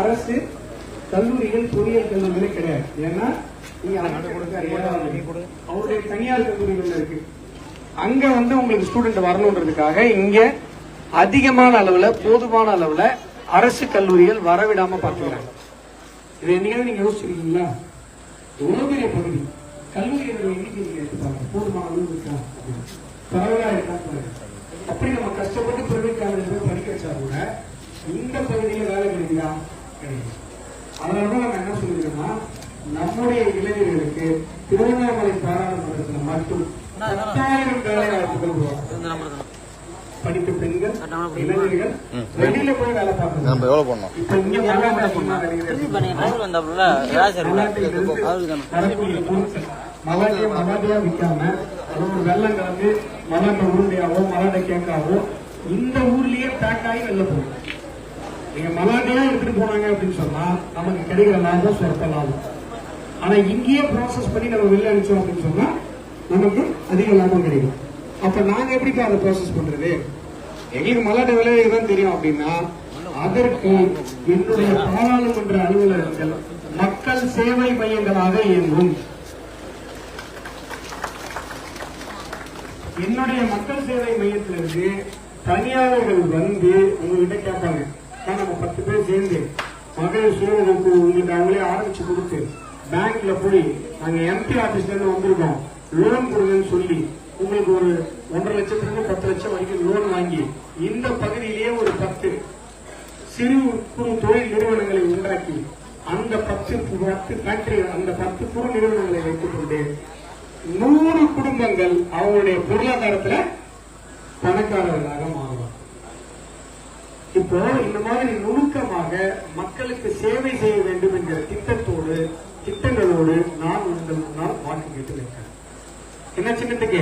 அரசு கல்லூரிகள் பொறியியல் கல்லூரிகளே கிடையாது. ஏன்னா நீங்க அவருடைய தனியார் கல்லூரிகள் இருக்கு. அங்க வந்து உங்களுக்கு ஸ்டூடெண்ட் வரணுன்றதுக்காக இங்க அதிகமான அளவுல போதுமான அளவுல அரசு கல்லூரிகள் வரவிடாம பாத்துக்கிறாங்க இது என்னைக்காவது நீங்க யோசிச்சிருக்கீங்களா? எவ்வளவு பெரிய பகுதி. கல்லூரிகள் எண்ணிக்கை போதுமான அளவு இருக்கா? பரவலா இருக்கா? அப்படி நம்ம கஷ்டப்பட்டு பிரைவேட் காலேஜ் போய் படிக்க வச்சா கூட இந்த பகுதியில வேலை அதனாலதான் நம்ம என்ன சொல்லிருக்கோம்னா நம்முடைய இளைஞர்களுக்கு திருவண்ணாமலை பாராளுமன்றத்துல மட்டும் பத்தாயிரம் வேலை வாய்ப்புகள் படித்த பெண்கள் இளைஞர்கள் வெளியில போய் வேலை பார்க்கணும். நம்ம எவ்வளவு பண்ணோம் இப்ப இங்க மலாட்டியா மலாட்டியா விற்காம அது ஒரு வெள்ளம் கலந்து மலாட்டை உருண்டையாவோ மலாட்டை கேக்காவோ இந்த ஊர்லயே பேக் ஆகி வெளில போகும். நீங்க மலாட்டியா எடுத்துட்டு போனாங்க அப்படின்னு சொன்னா நமக்கு கிடைக்கிற லாபம் சொற்ப லாபம். ஆனா இங்கேயே ப்ராசஸ் பண்ணி நம்ம வெளில அனுப்பிச்சோம் அப்படின்னு சொன்னா நமக்கு அதிக லாபம் கிடைக்கும். அப்ப நாங்க எப்படிப்பா அதை ப்ராசஸ் பண்றது? எங்களுக்கு மலாட்டை விளைவிக்க தான் தெரியும் அப்படின்னா அதற்கு என்னுடைய பாராளுமன்ற அலுவலகங்கள் மக்கள் சேவை மையங்களாக இயங்கும். என்னுடைய மக்கள் சேவை மையத்திலிருந்து தனியாளர்கள் வந்து உங்ககிட்ட கேட்பாங்க. நம்ம பத்து பேர் சேர்ந்து மகளிர் சுய உங்களுக்கு அவங்களே ஆரம்பிச்சு கொடுத்து பேங்க்ல போய் நாங்க எம்பி ஆபீஸ்ல இருந்து வந்திருக்கோம். லோன் கொடுங்கன்னு சொல்லி உங்களுக்கு ஒரு ஒன்றரை லட்சத்துல இருந்து பத்து லட்சம் வரைக்கும் லோன் வாங்கி இந்த பகுதியிலேயே ஒரு பத்து சிறு குறு தொழில் நிறுவனங்களை உண்டாக்கி அந்த பத்து பத்து ஃபேக்டரி அந்த பத்து குறு நிறுவனங்களை வைத்துக் கொண்டு நூறு குடும்பங்கள் அவங்களுடைய பொருளாதாரத்துல பணக்காரர்களாக மாறும். இப்போ இந்த மாதிரி நுணுக்கமாக மக்களுக்கு சேவை செய்ய வேண்டும் என்கிற திட்டத்தோடு திட்டங்களோடு நான் உங்கள் முன்னால் வாக்கு கேட்டு வைக்கிறேன் என்ன சின்னத்துக்கு?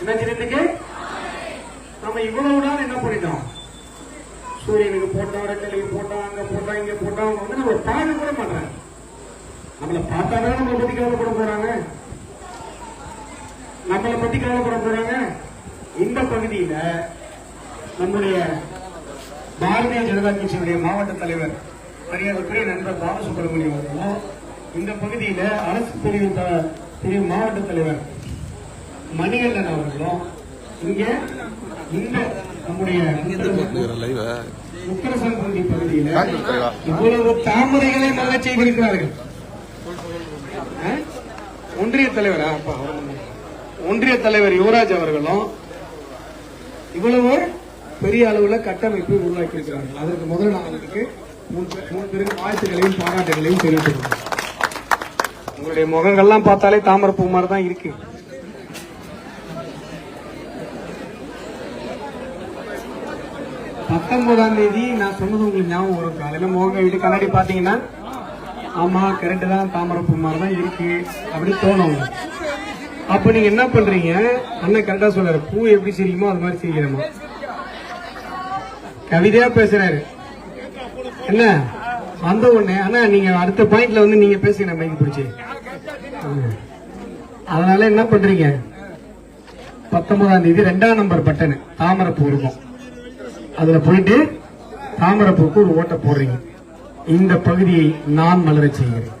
என்ன சின்னத்துக்கு? நம்ம இவ்வளவு நாள் என்ன பண்ணிட்டோம்? சூரியனுக்கு போட்டோம் ரெட்டலைக்கு போட்டோம் அங்க போட்டோம் இங்க போட்டோம் வந்து நம்ம பார்க்க கூட மாட்டாங்க நம்மளை பார்த்தாதான் நம்மளை பத்தி கவலைப்பட போறாங்க? நம்மளை பத்தி கவலைப்பட போறாங்க? இந்த பகுதியில நம்முடைய பாரதிய ஜனதா கட்சியினுடைய மாவட்ட தலைவர் மரியாதைக்குரிய நண்பர் பாலசுப்ரமணியம் அவர்களும் இந்த பகுதியில அரசு பிரிவு பிரிவு மாவட்ட தலைவர் மணிகண்டன் அவர்களும் இங்க இந்த நம்முடைய லைவ பகுதியில இவ்வளவு தாமரைகளை மல்ல செய்திருக்கிறார்கள். ஒன்றிய தலைவரா? ஒன்றிய தலைவர் யுவராஜ் அவர்களும் இவ்வளவு பெரிய அளவில் கட்டமைப்பு உருவாக்கி இருக்கிறார்கள் அதற்கு முதல்ல நான் அவர்களுக்கு மூன்று பேருக்கு வாழ்த்துக்களையும் பாராட்டுகளையும் தெரிவித்துக்கிறோம் உங்களுடைய முகங்கள்லாம் பார்த்தாலே தாமரப்பூ மாதிரி தான் இருக்கு. பத்தொன்பதாம் தேதி நான் சொன்னது உங்களுக்கு ஞாபகம் வரும் காலையில முகம் வீட்டு கண்ணாடி பாத்தீங்கன்னா ஆமா கரெக்ட் தான் தாமரப்பூ மாதிரி தான் இருக்கு அப்படி தோணும் அப்ப நீங்க என்ன பண்றீங்க? அண்ணன் கரெக்டா சொல்றாரு. பூ எப்படி சிரிக்குமோ அது மாதிரி சிரிக்கிறோமா கவிதையா பேசுறாரு. என்ன? வந்த உடனே ஆனா நீங்க அடுத்த பாயிண்ட்ல வந்து நீங்க பேசுங்க மைக்கு பிடிச்சி. அதனால என்ன பண்றீங்க? பத்தொன்பதாம் தேதி ரெண்டாம் நம்பர் பட்டன் தாமரைப்பூ இருக்கும் அதுல போயிட்டு தாமரைப்பூக்கு ஒரு ஓட்டை போடுறீங்க. இந்த பகுதியை நான் மலரச் செய்கிறேன்.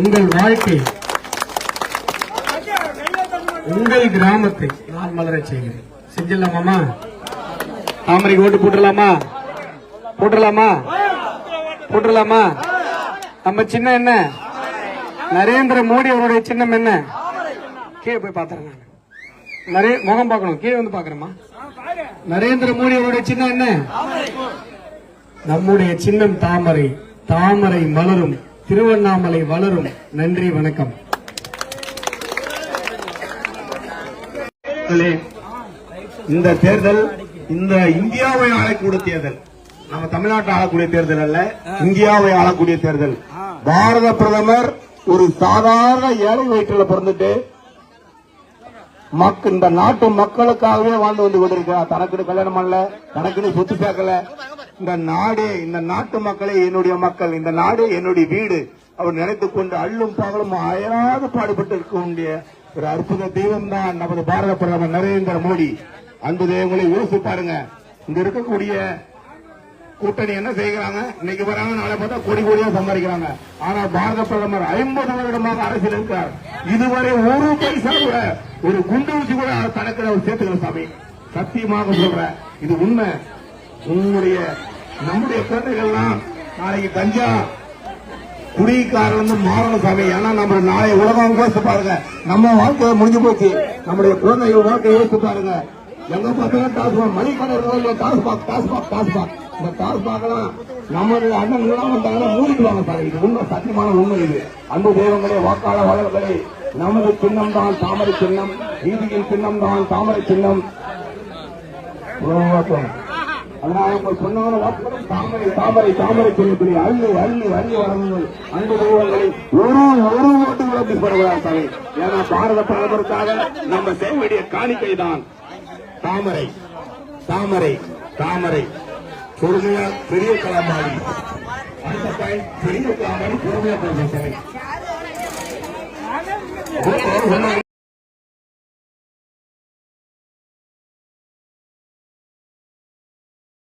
உங்கள் வாழ்க்கை உங்கள் கிராமத்தை நான் மலரச் செய்கிறேன். செஞ்சிடலாமாமா தாமரைக்கு ஓட்டு போட்டுடலாமா? போட்டுடலாமா? போட்டுடலாமா? நம்ம சின்னம் என்ன? நரேந்திர மோடி அவருடைய சின்னம் என்ன? கீழே போய் பாத்துறேன் நான். நிறைய முகம் பார்க்கணும். கீழே வந்து பாக்குறேமா நரேந்திர மோடி அவருடைய சின்னம் என்ன? நம்முடைய சின்னம் தாமரை. தாமரை மலரும். திருவண்ணாமலை வளரும். நன்றி வணக்கம். இந்த தேர்தல் இந்த இந்தியாவை ஆளக்கூடிய தேர்தல் நம்ம தமிழ்நாட்டை ஆளக்கூடிய தேர்தல் அல்ல இந்தியாவை ஆளக்கூடிய தேர்தல். பாரத பிரதமர் ஒரு சாதாரண ஏழை வயிற்றில் பிறந்துட்டு மக்க இந்த நாட்டு மக்களுக்காகவே வாழ்ந்து வந்து கொண்டிருக்கிறார். தனக்குன்னு கல்யாணம் பண்ணல தனக்குன்னு சொத்து சேர்க்கல. இந்த நாடே இந்த நாட்டு மக்களே என்னுடைய மக்கள் இந்த நாடே என்னுடைய வீடு. அவர் நினைத்துக் கொண்டு அள்ளும் பகலும் அயராது பாடுபட்டு இருக்கக்கூடிய ஒரு அற்புத தெய்வம் தான் நமது பாரத பிரதமர் நரேந்திர மோடி. அன்பு தெய்வங்களை யோசிச்சு பாருங்க. இங்க இருக்கக்கூடிய கூட்டணி என்ன செய்கிறாங்க? இன்னைக்கு வராங்க நாளை பார்த்தா கோடி கோடியா சம்பாதிக்கிறாங்க. ஆனா பாரத பிரதமர் ஐம்பது வருடமாக அரசியல் இருக்கிறார். இதுவரை ஒரு பைசா கூட ஒரு குண்டு ஊசி கூட கணக்கில் அவர் சேர்த்துக்கல சாமி. சத்தியமாக சொல்ற இது உண்மை. உங்களுடைய நம்முடைய குழந்தைகள்லாம் நாளைக்கு கஞ்சா குடிக்காரன் மாறணும் சாமி. ஏன்னா நம்ம நாளை உலகம் யோசிச்சு பாருங்க. நம்ம வாழ்க்கை முடிஞ்சு போச்சு. நம்முடைய குழந்தைகள் வாழ்க்கை யோசிச்சு பாருங்க. எங்க பார்த்தாலும் டாஸ்மாக் மணிக்கடை இருக்கோ டாஸ்மாக் டாஸ்மாக் டாஸ்மாக் இந்த டாஸ்மாக்லாம் நம்மளுடைய அண்ணன்கள்லாம் வந்தாங்கன்னா மூடிக்குவாங்க சார். இது உண்மை சத்தியமான உண்மை இது. அன்பு தெய்வங்களே வாக்காள வளர்களே நமது சின்னம் தான் தாமரை சின்னம். நீதியின் சின்னம் தான் தாமரை சின்னம். அதனால தாமரை தாமரை தாமரை சின்னத்திலே அள்ளி அள்ளி அள்ளி வரணும் அன்பு தெய்வங்களை ஒரு ஒரு ஓட்டு கூட மிஸ் சாமி. ஏன்னா பாரத பிரதமருக்காக நம்ம செய்ய வேண்டிய காணிக்கை தான் தாமரை தாமரை தாமரை. பொறுமையா பெரிய கலாமாடி அடுத்த பாயிண்ட் பெரிய கலாமாடி பொறுமையா பேசுங்க சாமி.